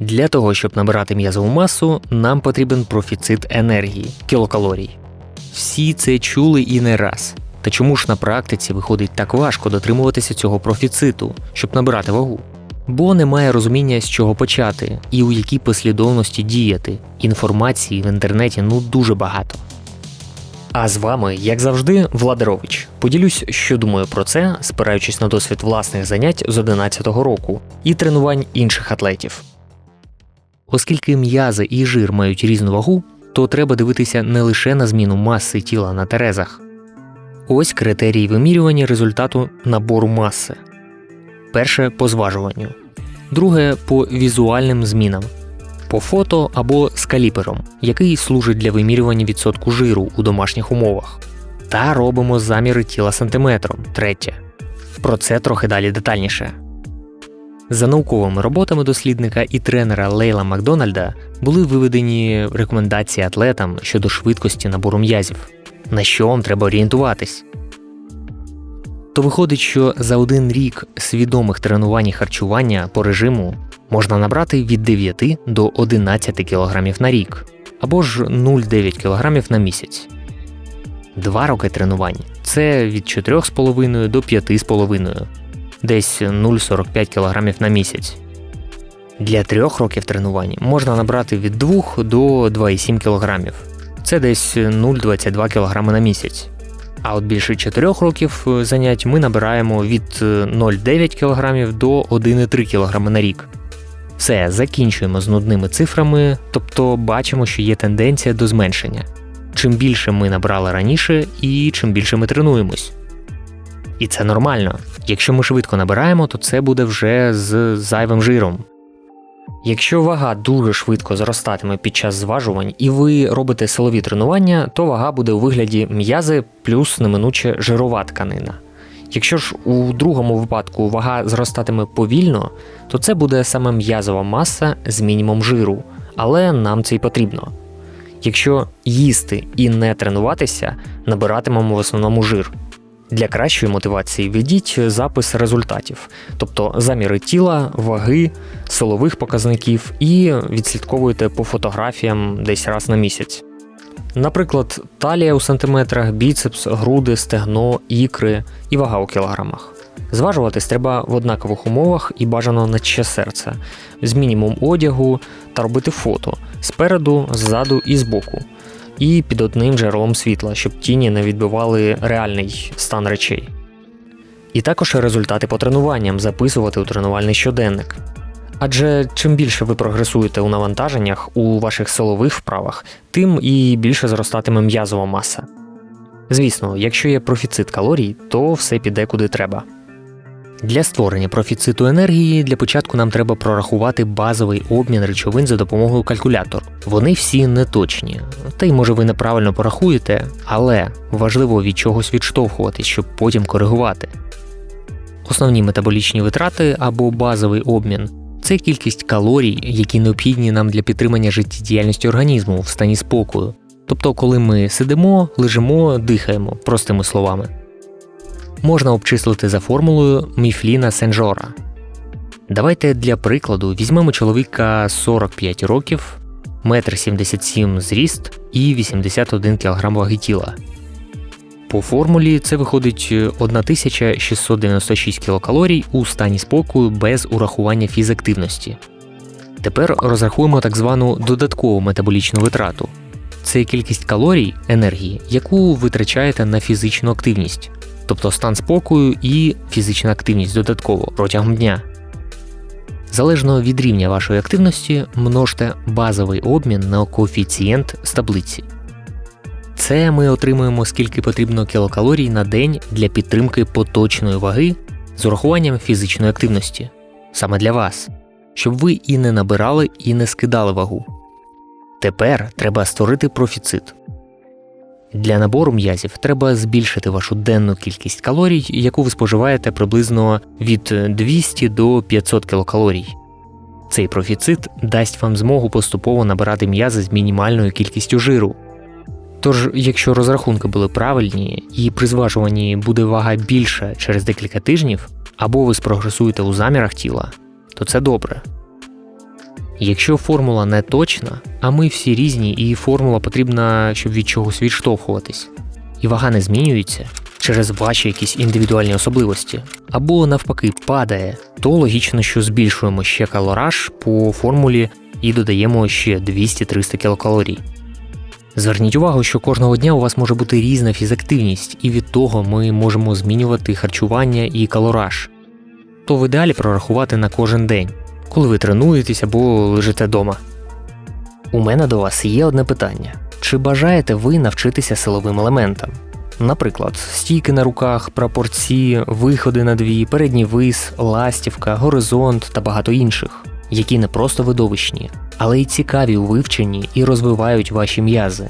Для того, щоб набирати м'язову масу, нам потрібен профіцит енергії кілокалорій. Всі це чули і не раз. Та чому ж на практиці виходить так важко дотримуватися цього профіциту, щоб набирати вагу? Бо немає розуміння, з чого почати і у якій послідовності діяти. Інформації в інтернеті ну дуже багато. А з вами, як завжди, Владарович. Поділюсь, що думаю про це, спираючись на досвід власних занять з 11-го року і тренувань інших атлетів. Оскільки м'язи і жир мають різну вагу, то треба дивитися не лише на зміну маси тіла на терезах. Ось критерії вимірювання результату набору маси. Перше по зважуванню, друге по візуальним змінам, по фото або скаліпером, який служить для вимірювання відсотку жиру у домашніх умовах. Та робимо заміри тіла сантиметром. Третє. Про це трохи далі детальніше. За науковими роботами дослідника і тренера Лейла Макдональда були виведені рекомендації атлетам щодо швидкості набору м'язів, на що вам треба орієнтуватись. То виходить, що за один рік свідомих тренувань і харчування по режиму можна набрати від 9 до 11 кг на рік або ж 0,9 кг на місяць. Два роки тренувань це від 4,5 до 5,5 десь 0,45 кг на місяць. Для трьох років тренувань можна набрати від 2 до 2,7 кг. Це десь 0,22 кг на місяць. А от більше 4 років е, занять ми набираємо від е, 0,9 кг до 1,3 кг на рік. Все, закінчуємо з нудними цифрами, тобто бачимо, що є тенденція до зменшення. Чим більше ми набрали раніше, і чим більше ми тренуємось. І це нормально. Якщо ми швидко набираємо, то це буде вже з зайвим жиром. Якщо вага дуже швидко зростатиме під час зважувань і ви робите силові тренування, то вага буде у вигляді м'язи плюс неминуче жирова тканина. Якщо ж у другому випадку вага зростатиме повільно, то це буде саме м'язова маса з мінімум жиру, але нам це й потрібно. Якщо їсти і не тренуватися, набиратимемо в основному жир. Для кращої мотивації ведіть запис результатів, тобто заміри тіла, ваги, силових показників і відслідковуйте по фотографіям десь раз на місяць. Наприклад, талія у сантиметрах, біцепс, груди, стегно, ікри і вага у кілограмах. Зважуватись треба в однакових умовах і бажано наче серце, з мінімум одягу та робити фото спереду, ззаду і збоку і під одним джерелом світла, щоб тіні не відбивали реальний стан речей. І також результати по тренуванням записувати у тренувальний щоденник. Адже чим більше ви прогресуєте у навантаженнях у ваших силових вправах, тим і більше зростатиме м'язова маса. Звісно, якщо є профіцит калорій, то все піде куди треба. Для створення профіциту енергії для початку нам треба прорахувати базовий обмін речовин за допомогою калькулятора. Вони всі неточні, та й може ви неправильно порахуєте, але важливо від чогось відштовхуватись, щоб потім коригувати. Основні метаболічні витрати або базовий обмін це кількість калорій, які необхідні нам для підтримання життєдіяльності організму в стані спокою. Тобто, коли ми сидимо, лежимо, дихаємо, простими словами можна обчислити за формулою Міфліна Сенжора. Давайте для прикладу візьмемо чоловіка 45 років, 1,77 м зріст і 81 кг ваги тіла. По формулі це виходить 1696 кілокалорій у стані спокою без урахування фізактивності. Тепер розрахуємо так звану додаткову метаболічну витрату. Це кількість калорій енергії, яку витрачаєте на фізичну активність тобто стан спокою і фізична активність додатково протягом дня. Залежно від рівня вашої активності, множте базовий обмін на коефіцієнт з таблиці. Це ми отримуємо скільки потрібно кілокалорій на день для підтримки поточної ваги з урахуванням фізичної активності саме для вас, щоб ви і не набирали, і не скидали вагу. Тепер треба створити профіцит. Для набору м'язів треба збільшити вашу денну кількість калорій, яку ви споживаєте приблизно від 200 до 500 кілокалорій. Цей профіцит дасть вам змогу поступово набирати м'язи з мінімальною кількістю жиру. Тож, якщо розрахунки були правильні і при зважуванні буде вага більша через декілька тижнів, або ви спрогресуєте у замірах тіла, то це добре. Якщо формула не точна, а ми всі різні, і формула потрібна, щоб від чогось відштовхуватись, і вага не змінюється через ваші якісь індивідуальні особливості, або навпаки падає, то логічно, що збільшуємо ще калораж по формулі і додаємо ще 200-300 кілокалорій. Зверніть увагу, що кожного дня у вас може бути різна фізактивність, і від того ми можемо змінювати харчування і калораж. То в ідеалі прорахувати на кожен день, коли ви тренуєтесь або лежите вдома. У мене до вас є одне питання: чи бажаєте ви навчитися силовим елементам? Наприклад, стійки на руках, прапорці, виходи на дві, передній вис, ластівка, горизонт та багато інших, які не просто видовищні, але й цікаві у вивченні і розвивають ваші м'язи.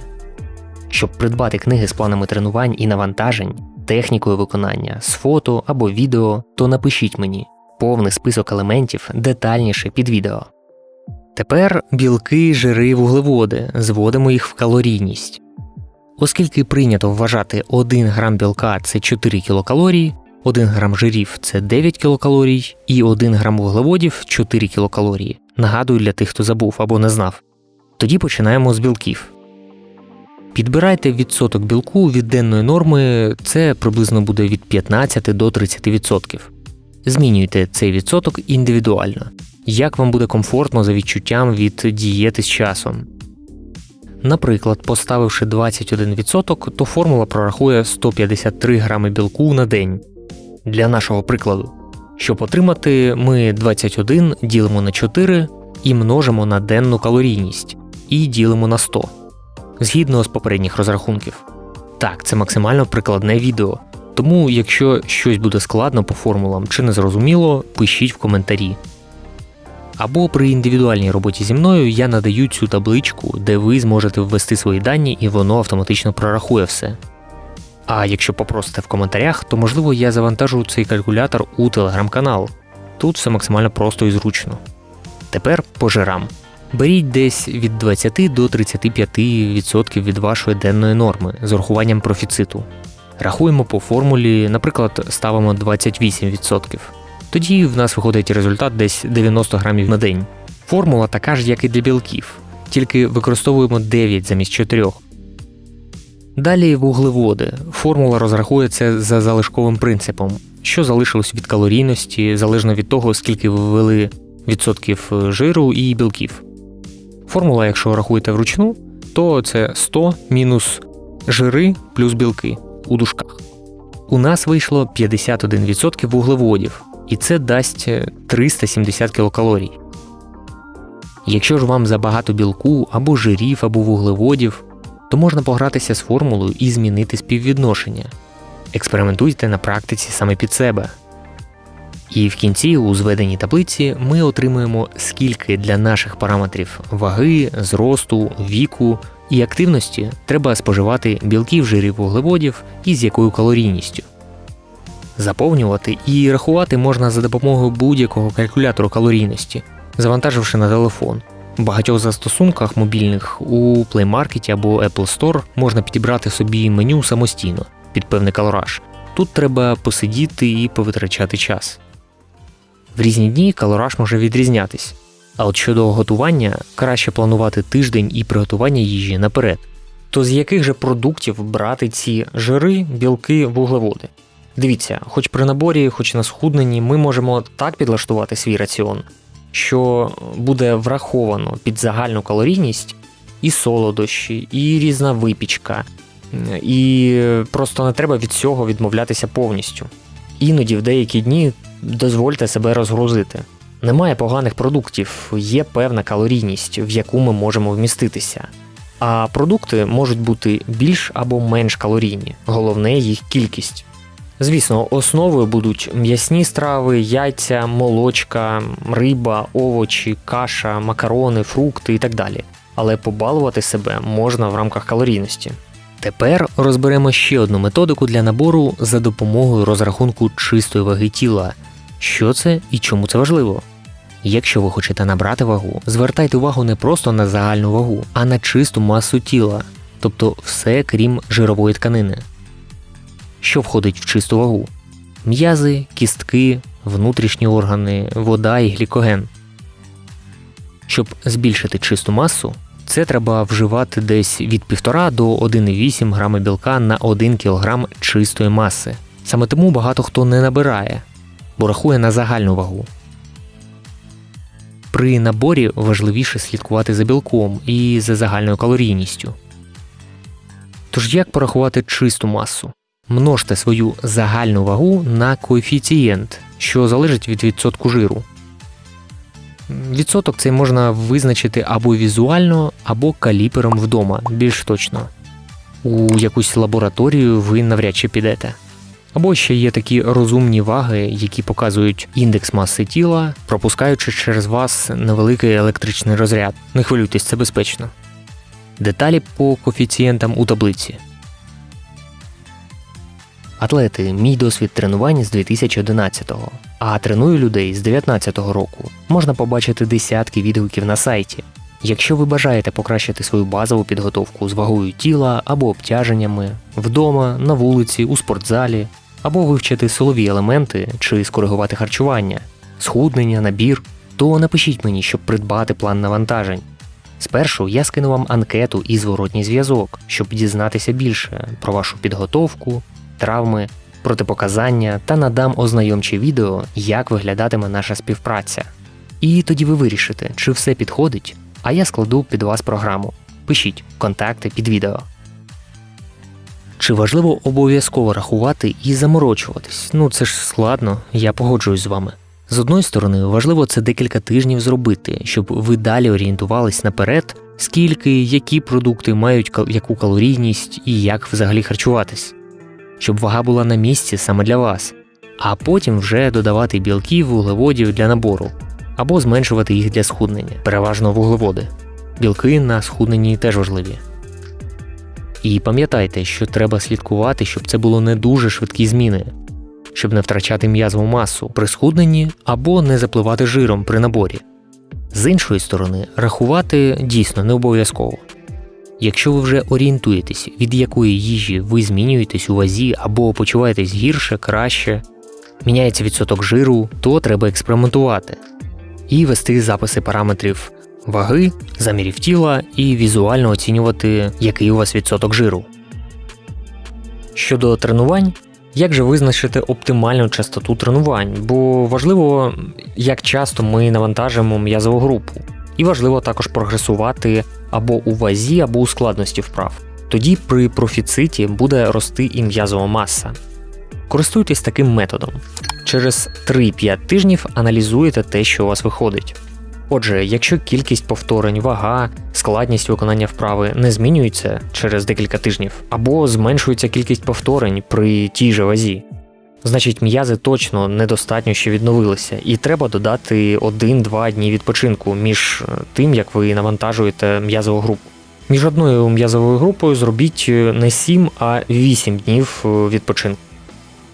Щоб придбати книги з планами тренувань і навантажень, технікою виконання, з фото або відео, то напишіть мені повний список елементів детальніше під відео. Тепер білки, жири, вуглеводи зводимо їх в калорійність. Оскільки прийнято вважати 1 грам білка це 4 кілокалорії, 1 грам жирів це 9 кілокалорій, і 1 грам вуглеводів 4 кілокалорії. Нагадую для тих, хто забув або не знав. Тоді починаємо з білків. Підбирайте відсоток білку від денної норми, це приблизно буде від 15 до 30%. Змінюйте цей відсоток індивідуально, як вам буде комфортно за відчуттям від дієти з часом. Наприклад, поставивши 21%, то формула прорахує 153 грами білку на день. Для нашого прикладу. Щоб отримати, ми 21 ділимо на 4 і множимо на денну калорійність і ділимо на 100 згідно з попередніх розрахунків. Так, це максимально прикладне відео. Тому, якщо щось буде складно по формулам чи незрозуміло, пишіть в коментарі. Або при індивідуальній роботі зі мною я надаю цю табличку, де ви зможете ввести свої дані і воно автоматично прорахує все. А якщо попросите в коментарях, то можливо я завантажу цей калькулятор у телеграм-канал. Тут все максимально просто і зручно. Тепер по жирам. Беріть десь від 20 до 35% від вашої денної норми з урахуванням профіциту. Рахуємо по формулі, наприклад, ставимо 28%. Тоді в нас виходить результат десь 90 грамів на день. Формула така ж, як і для білків, тільки використовуємо 9 замість 4. Далі вуглеводи. Формула розрахується за залишковим принципом, що залишилось від калорійності, залежно від того, скільки ви ввели відсотків жиру і білків. Формула, якщо рахуєте вручну, то це 100 мінус жири плюс білки у дужках. У нас вийшло 51% вуглеводів, і це дасть 370 кілокалорій. Якщо ж вам забагато білку або жирів, або вуглеводів, то можна погратися з формулою і змінити співвідношення. Експериментуйте на практиці саме під себе. І в кінці у зведеній таблиці ми отримуємо, скільки для наших параметрів ваги, зросту, віку і активності треба споживати білків, жирів, вуглеводів і з якою калорійністю. Заповнювати і рахувати можна за допомогою будь-якого калькулятору калорійності, завантаживши на телефон. В багатьох застосунках мобільних у Play Market або Apple Store можна підібрати собі меню самостійно під певний калораж. Тут треба посидіти і повитрачати час. В різні дні калораж може відрізнятись. А от щодо готування, краще планувати тиждень і приготування їжі наперед. То з яких же продуктів брати ці жири, білки, вуглеводи? Дивіться, хоч при наборі, хоч на схудненні, ми можемо так підлаштувати свій раціон, що буде враховано під загальну калорійність і солодощі, і різна випічка, і просто не треба від цього відмовлятися повністю. Іноді в деякі дні дозвольте себе розгрузити. Немає поганих продуктів, є певна калорійність, в яку ми можемо вміститися. А продукти можуть бути більш або менш калорійні, головне їх кількість. Звісно, основою будуть м'ясні страви, яйця, молочка, риба, овочі, каша, макарони, фрукти і так далі. Але побалувати себе можна в рамках калорійності. Тепер розберемо ще одну методику для набору за допомогою розрахунку чистої ваги тіла. Що це і чому це важливо? Якщо ви хочете набрати вагу, звертайте увагу не просто на загальну вагу, а на чисту масу тіла, тобто все крім жирової тканини. Що входить в чисту вагу? М'язи, кістки, внутрішні органи, вода і глікоген. Щоб збільшити чисту масу, це треба вживати десь від 1,5 до 1,8 грама білка на 1 кг чистої маси. Саме тому багато хто не набирає, бо рахує на загальну вагу. При наборі важливіше слідкувати за білком і за загальною калорійністю. Тож як порахувати чисту масу? Множте свою загальну вагу на коефіцієнт, що залежить від відсотку жиру. Відсоток цей можна визначити або візуально, або каліпером вдома, більш точно. У якусь лабораторію ви навряд чи підете. Або ще є такі розумні ваги, які показують індекс маси тіла, пропускаючи через вас невеликий електричний розряд. Не хвилюйтесь, це безпечно. Деталі по коефіцієнтам у таблиці. Атлети, мій досвід тренувань з 2011-го, а треную людей з 2019 року. Можна побачити десятки відгуків на сайті. Якщо ви бажаєте покращити свою базову підготовку з вагою тіла або обтяженнями вдома, на вулиці, у спортзалі, або вивчити силові елементи чи скоригувати харчування, схуднення, набір, то напишіть мені, щоб придбати план навантажень. Спершу я скину вам анкету і зворотній зв'язок, щоб дізнатися більше про вашу підготовку, травми, протипоказання та надам ознайомче відео, як виглядатиме наша співпраця. І тоді ви вирішите, чи все підходить, а я складу під вас програму. Пишіть контакти під відео. Чи важливо обов'язково рахувати і заморочуватись? Ну це ж складно, я погоджуюсь з вами. З одної сторони, важливо це декілька тижнів зробити, щоб ви далі орієнтувались наперед, скільки, які продукти мають яку калорійність і як взагалі харчуватись, щоб вага була на місці саме для вас, а потім вже додавати білків, вуглеводів для набору або зменшувати їх для схуднення, переважно вуглеводи. Білки на схудненні теж важливі. І пам'ятайте, що треба слідкувати, щоб це було не дуже швидкі зміни, щоб не втрачати м'язову масу при схудненні або не запливати жиром при наборі. З іншої сторони, рахувати дійсно не обов'язково. Якщо ви вже орієнтуєтесь, від якої їжі ви змінюєтесь у вазі або почуваєтесь гірше, краще, міняється відсоток жиру, то треба експериментувати і вести записи параметрів ваги, замірів тіла і візуально оцінювати, який у вас відсоток жиру. Щодо тренувань, як же визначити оптимальну частоту тренувань? Бо важливо, як часто ми навантажуємо м'язову групу, і важливо також прогресувати або у вазі, або у складності вправ. Тоді при профіциті буде рости і м'язова маса. Користуйтесь таким методом. Через 3-5 тижнів аналізуєте те, що у вас виходить. Отже, якщо кількість повторень, вага, складність виконання вправи не змінюється через декілька тижнів, або зменшується кількість повторень при тій же вазі, значить м'язи точно недостатньо ще відновилися, і треба додати 1-2 дні відпочинку між е, тим, як ви навантажуєте м'язову групу. Між одною м'язовою групою зробіть е, не 7, а 8 днів е, відпочинку.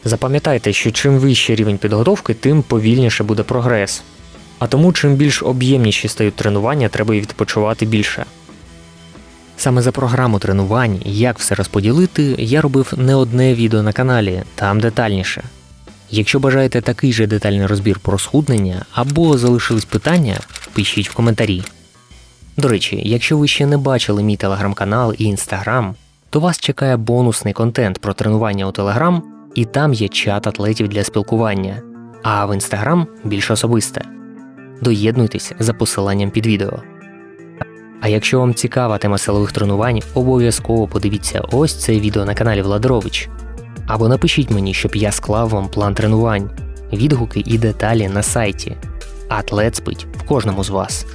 Запам'ятайте, що чим вищий рівень підготовки, тим повільніше буде прогрес. А тому, чим більш об'ємніші стають тренування, треба і відпочивати більше. Саме за програму тренувань, як все розподілити, я робив не одне відео на каналі, там детальніше. Якщо бажаєте такий же детальний розбір про схуднення або залишились питання, пишіть в коментарі. До речі, якщо ви ще не бачили мій телеграм-канал і інстаграм, то вас чекає бонусний контент про тренування у телеграм, і там є чат атлетів для спілкування, а в інстаграм більш особисте. Доєднуйтесь за посиланням під відео. А якщо вам цікава тема силових тренувань, обов'язково подивіться ось це відео на каналі Владрович. Або напишіть мені, щоб я склав вам план тренувань, відгуки і деталі на сайті. Атлет спить в кожному з вас.